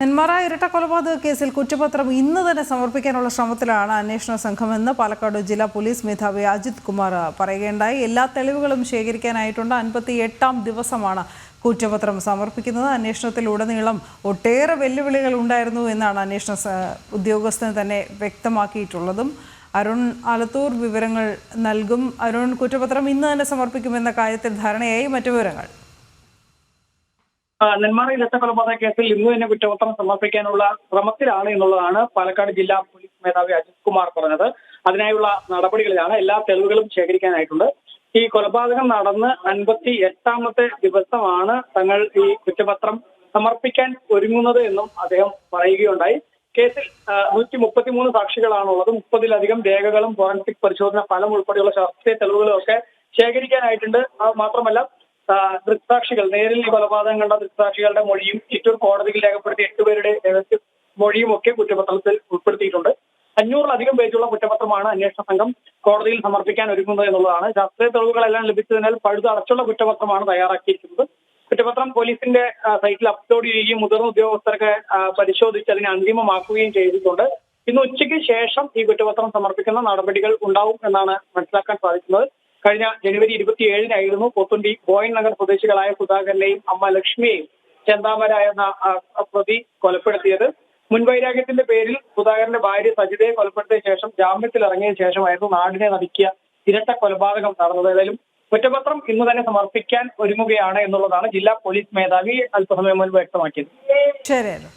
നെന്മാറ ഇരട്ട കൊലപാതക കേസിൽ കുറ്റപത്രം ഇന്ന് തന്നെ സമർപ്പിക്കാനുള്ള ശ്രമത്തിലാണ് അന്വേഷണ സംഘമെന്ന് പാലക്കാട് ജില്ലാ പോലീസ് മേധാവി അജിത് കുമാർ പറയുകയുണ്ടായി. എല്ലാ തെളിവുകളും ശേഖരിക്കാനായിട്ടുണ്ട്. അൻപത്തി എട്ടാം ദിവസമാണ് കുറ്റപത്രം സമർപ്പിക്കുന്നത്. അന്വേഷണത്തിലുടനീളം ഒട്ടേറെ വെല്ലുവിളികൾ ഉണ്ടായിരുന്നു എന്നാണ് അന്വേഷണ ഉദ്യോഗസ്ഥൻ തന്നെ വ്യക്തമാക്കിയിട്ടുള്ളതും. അരുൺ ആലത്തൂർ വിവരങ്ങൾ നൽകും. അരുൺ കുറ്റപത്രം ഇന്ന് തന്നെ സമർപ്പിക്കുമെന്ന കാര്യത്തിൽ ധാരണയായി. മറ്റു വിവരങ്ങൾ? നെന്മാറ ഇരട്ട കൊലപാതക കേസിൽ ഇന്ന് തന്നെ കുറ്റപത്രം സമർപ്പിക്കാനുള്ള ശ്രമത്തിലാണ് എന്നുള്ളതാണ് പാലക്കാട് ജില്ലാ പോലീസ് മേധാവി അജിത് കുമാർ പറഞ്ഞത്. അതിനായുള്ള നടപടികളിലാണ് എല്ലാ തെളിവുകളും ശേഖരിക്കാനായിട്ടുണ്ട്. ഈ കൊലപാതകം നടന്ന് അൻപത്തി എട്ടാമത്തെ ദിവസമാണ് തങ്ങൾ ഈ കുറ്റപത്രം സമർപ്പിക്കാൻ ഒരുങ്ങുന്നത് എന്നും അദ്ദേഹം പറയുകയുണ്ടായി. കേസിൽ നൂറ്റി മുപ്പത്തിമൂന്ന് സാക്ഷികളാണുള്ളത്. മുപ്പതിലധികം രേഖകളും ഫോറൻസിക് പരിശോധന ഫലം ഉൾപ്പെടെയുള്ള ശാസ്ത്രീയ തെളിവുകളും ഒക്കെ ശേഖരിക്കാനായിട്ടുണ്ട് മാത്രമല്ല ദൃക്സാക്ഷികൾ നേരിൽ ഈ കൊലപാതകം കണ്ട ദൃക്സാക്ഷികളുടെ മൊഴിയും ചിറ്റൂർ കോടതിയിൽ രേഖപ്പെടുത്തിയ എട്ടുപേരുടെ മൊഴിയും ഒക്കെ കുറ്റപത്രത്തിൽ ഉൾപ്പെടുത്തിയിട്ടുണ്ട്. അഞ്ഞൂറിലധികം പേജുള്ള കുറ്റപത്രമാണ് അന്വേഷണ സംഘം കോടതിയിൽ സമർപ്പിക്കാൻ ഒരുങ്ങുന്നത് എന്നുള്ളതാണ്. ശാസ്ത്രീയ തെളിവുകളെല്ലാം ലഭിച്ചതിനാൽ പഴുത അടച്ചുള്ള കുറ്റപത്രമാണ് തയ്യാറാക്കിയിരിക്കുന്നത്. കുറ്റപത്രം പോലീസിന്റെ സൈറ്റിൽ അപ്ലോഡ് ചെയ്യുകയും മുതിർന്ന ഉദ്യോഗസ്ഥർക്ക് പരിശോധിച്ച് അതിനെ അന്തിമമാക്കുകയും ചെയ്തിട്ടുണ്ട്. ഇന്ന് ഉച്ചയ്ക്ക് ശേഷം ഈ കുറ്റപത്രം സമർപ്പിക്കുന്ന നടപടികൾ ഉണ്ടാവും എന്നാണ് മനസ്സിലാക്കാൻ സാധിക്കുന്നത്. കഴിഞ്ഞ ജനുവരി ഇരുപത്തിയേഴിനായിരുന്നു പോത്തുണ്ടി ബോയൻ നഗർ സ്വദേശികളായ സുധാകരനെയും അമ്മ ലക്ഷ്മിയെയും ചെന്താമര എന്ന പ്രതി കൊലപ്പെടുത്തിയത്. മുൻവൈരാഗ്യത്തിന്റെ പേരിൽ സുധാകരന്റെ ഭാര്യ സജിതയെ കൊലപ്പെടുത്തിയ ശേഷം ജാമ്യത്തിൽ ഇറങ്ങിയ ശേഷമായിരുന്നു നാടിനെ നടുക്കിയ ഇരട്ട കൊലപാതകം നടന്നത്. ഏതായാലും കുറ്റപത്രം ഇന്ന് തന്നെ സമർപ്പിക്കാൻ ഒരുങ്ങുകയാണ് എന്നുള്ളതാണ് ജില്ലാ പോലീസ് മേധാവി അല്പസമയം മുൻപ് വ്യക്തമാക്കിയത്. ശരി അരുൺ